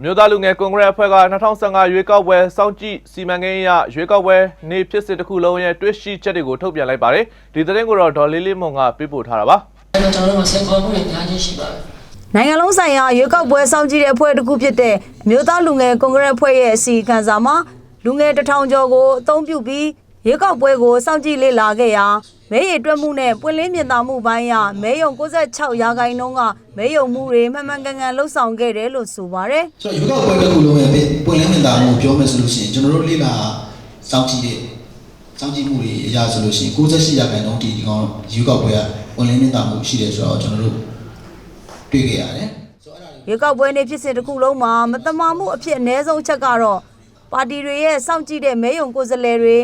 အမျိုးသားလူငယ်ကွန်ဂရက်အဖွဲ့က2015ရွေးကောက်ပွဲစောင့်ကြည့်စီမံကိန်းအရရွေးကောက်ပွဲနေ့ဖြစ်စဉ်တစ်ခုလုံးရဲ့တွေ့ရှိချက်တွေကိုထုတ်ပြန်လိုက်ပါတယ်ဒီသတင်းကိုတော့ဒေါ်လေးလေးမွန်ကပေးပို့ထားတာပါအဲ့တော့ကျွန်တော်တို့မှာစိတ်ခေါ်မှုတွေအများကြီးရှိပါတယ်နိုင်ငံလုံးဆိုင်ရာရွေးကောက်ပွဲစောင့်ကြည့်တဲ့အဖွဲ့တစ်ခုဖြစ်တဲ့မြို့သားလူငယ်ကွန်ဂရက်အဖွဲ့ရဲ့အစီအခံစာမှာလူငယ်တစ်ထောင်ကျော်ကိုအသုံးပြုပြီး ရွေးကောက်ပွဲကိုစောင့်ကြည့်လေ့လာခဲ့ရာမဲရည်တွက်မှုနဲ့ပွင့်လင်းမြင်သာမှုပိုင်းရမဲယုံ96ရာခိုင်နှုန်းကမဲယုံမှုတွေမှန်မှန်ကန်ကန်လှုပ်ဆောင်ခဲ့တယ်လို့ဆိုပါတယ်ဆိုတော့ရွေးကောက်ပွဲတစ်ခုလုံးရဲ့ပွင့်လင်းမြင်သာမှုကိုပြောမယ်ဆိုလို့ရှိရင်ကျွန်တော်တို့လေ့လာစောင့်ကြည့်တဲ့စောင့်ကြည့်မှုတွေအရာဆိုလို့ရှိရင်68ရာခိုင်နှုန်းဒီဒီကောင်ရွေးကောက်ပွဲကပွင့်လင်းမြင်သာမှုရှိတယ်ဆိုတော့ကျွန်တော်တို့တွေ့ခဲ့ရတယ်ဆိုတော့အဲ့ဒါတွေရွေးကောက်ပွဲနေ့ဖြစ်စဉ်တစ်ခုလုံးမှာမတမာမှုအဖြစ်အ ਨੇ ဆုံးအချက်ကတော့ပါတီတွေရဲ့စောင့်ကြည့်တဲ့မဲယုံကိုယ်စားလှယ်တွေ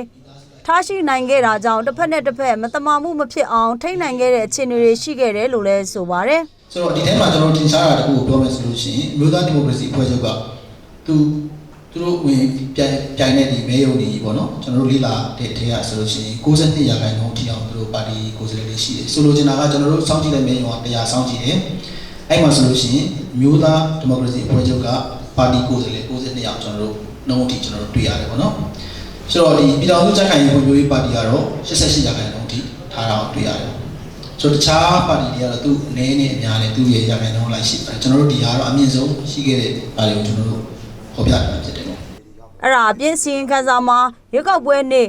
ထားရှိနိုင်ခဲ့တာကြောင့်တစ်ဖက်နဲ့တစ်ဖက်မတမာမှုမဖြစ်အောင်ထိန်းနိုင်ခဲ့တဲ့အခြေအနေတွေရှိခဲ့တယ်လို့လည်းဆိုပါတယ်ဆိုတော့ဒီထဲမှာကျွန်တော်တင်စားတာတခုကိုပြောမယ်ဆိုလို့ရှိရင်မြို့သားဒီမိုကရေစီအဖွဲ့ချုပ်ကသူသူတို့ဝင်ပြိုင်ပြိုင်တဲ့ဒီမဲယုံတွေပေါ့နော်ကျွန်တော်တို့လေ့လာတဲ့ထဲကဆိုလို့ရှိရင်62ရာခိုင်နှုန်းထိအောင်သူတို့ပါတီကိုယ်စားလှယ်တွေရှိတယ်ဆိုလိုချင်တာကကျွန်တော်တို့စောင့်ကြည့်တဲ့မဲယုံက100စောင့်ကြည့်တယ်အဲ့မှာဆိုလို့ရှိရင်မြို့သားဒီမိုကရေစီအဖွဲ့ချုပ်ကပါတီကိုယ်စားလှယ်62အောင်ကျွန်တော်တို့နှုန်းအထိကျွန်တော်တို့တွေ့ရတယ်ပေါ့နော် ဆိုတော့ဒီပြည်တော်စုကြက်ခိုင်ရေးဖွံ့ဖြိုးရေးပါတီကတော့88ရာခိုင်နှုန်းထိထားတာကိုတွေ့ရတယ်ဆိုတော့တခြားပါတီတွေကတော့သူ့အနေနဲ့အများနဲ့သူ့ရဲ့ရာခိုင်နှုန်းလိုက်ရှိပါတယ်ကျွန်တော်တို့ဒီဟာကတော့အမြင့်ဆုံးရှိခဲ့တဲ့အားတွေကိုကျွန်တော်တို့ဟောပြတာဖြစ်တယ်ပေါ့အဲ့ဒါအပြင်းစီရင်ခံစာမှာရွေးကောက်ပွဲနေ့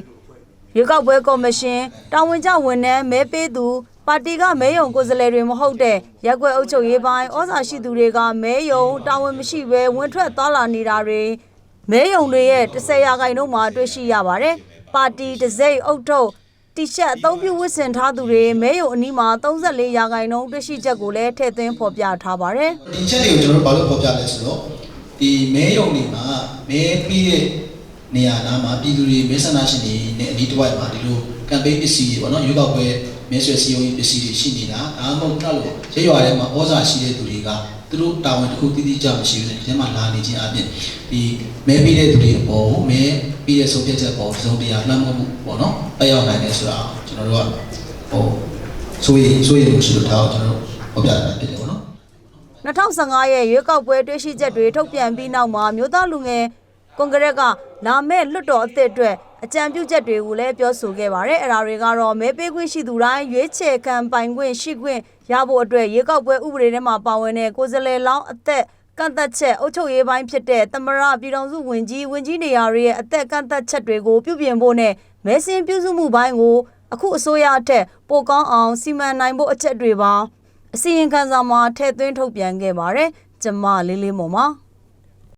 ရွေးကောက်ပွဲကော်မရှင်တာဝန်ကျဝန်ထမ်းမဲပေးသူပါတီကမဲယုံကိုယ်စားလှယ်တွေမဟုတ်တဲ့ရက်ကွက်အုပ်ချုပ်ရေးပိုင်းဩဇာရှိသူတွေကမဲယုံတာဝန်မရှိဘဲဝင်ထွက်သွားလာနေတာတွေ မဲယုံတွေရဲ့10ရာခိုင်နှုန်းမှာတွေ့ရှိရပါတယ်ပါတီတစိမ့်အုပ်ထုတ်တီရှပ်အသုံးပြုဝတ်ဆင်ထားသူတွေမဲယုံအနီးမှာ34ရာခိုင်နှုန်းတွေ့ရှိချက်ကိုလည်းထည့်သွင်းဖော်ပြထားပါတယ်ဒီချက်တွေကိုကျွန်တော်တို့ဘာလို့ဖော်ပြလဲဆိုတော့ဒီမဲယုံတွေမှာမဲပြီးတဲ့နေရာနားမှာပြည်သူတွေမဲဆန္ဒရှင်တွေနဲ့အနီးတစ်ဝိုက်မှာဒီလို ကမ်ပိန်းပစ္စည်းတွေပေါ့နော်ရွေးကောက်ပွဲမဲဆွယ်စည်းရုံးရေးပစ္စည်းတွေရှိနေတာဒါမှမဟုတ်တော့လို့ရဲရွာထဲမှာဩဇာရှိတဲ့သူတွေကသူတို့တာဝန်တစ်ခုတည်တည်ကြမရှိဘူးလေဒီထဲမှာလာနေခြင်းအပြင်ဒီမဲပြီးတဲ့သူတွေအပေါ်မဲပြီးတဲ့ဆုံးဖြတ်ချက်ပေါ်သုံးတရားလှမ်းမှုပေါ့နော်အရောက်နိုင်တယ်ဆိုတာကျွန်တော်တို့ကဟိုဆိုရင်ဆိုရင်လို့ရှိလို့ဒါကိုကျွန်တော်တို့ဟောပြတာဖြစ်တယ်ပေါ့နော်2015ရဲ့ရွေးကောက်ပွဲတွေ့ရှိချက်တွေထုတ်ပြန်ပြီးနောက်မှာမြို့သားလူငယ်ကွန်ဂရက်ကလာမဲ့လွတ်တော်အသစ်အတွက် အကြံပြုချက်တွေကိုလည်းပြောဆိုခဲ့ပါတယ်အဲ့ဒါတွေကတော့မဲပေးခွင့်ရှိသူတိုင်းရွေးချယ်ခံပိုင်ခွင့်ရှိခွင့်ရဖို့အတွက်ရွေးကောက်ပွဲဥပဒေထဲမှာပါဝင်တဲ့ကိုယ်စားလှယ်လောင်းအသက်ကန့်သက်ချက်အုပ်ချုပ်ရေးပိုင်းဖြစ်တဲ့သမရပြည်တော်စုဝင်ကြီးဝင်ကြီးနေရာတွေရဲ့အသက်ကန့်သက်ချက်တွေကိုပြုပြင်ဖို့နဲ့မဲစင်ပြုစုမှုပိုင်းကိုအခုအစိုးရအထက်ပိုကောင်းအောင်စီမံနိုင်ဖို့အချက်တွေပါအစီရင်ခံစာမှာထည့်သွင်းထုတ်ပြန်ခဲ့ပါတယ်။ကျမလေးလေးမော်ပါ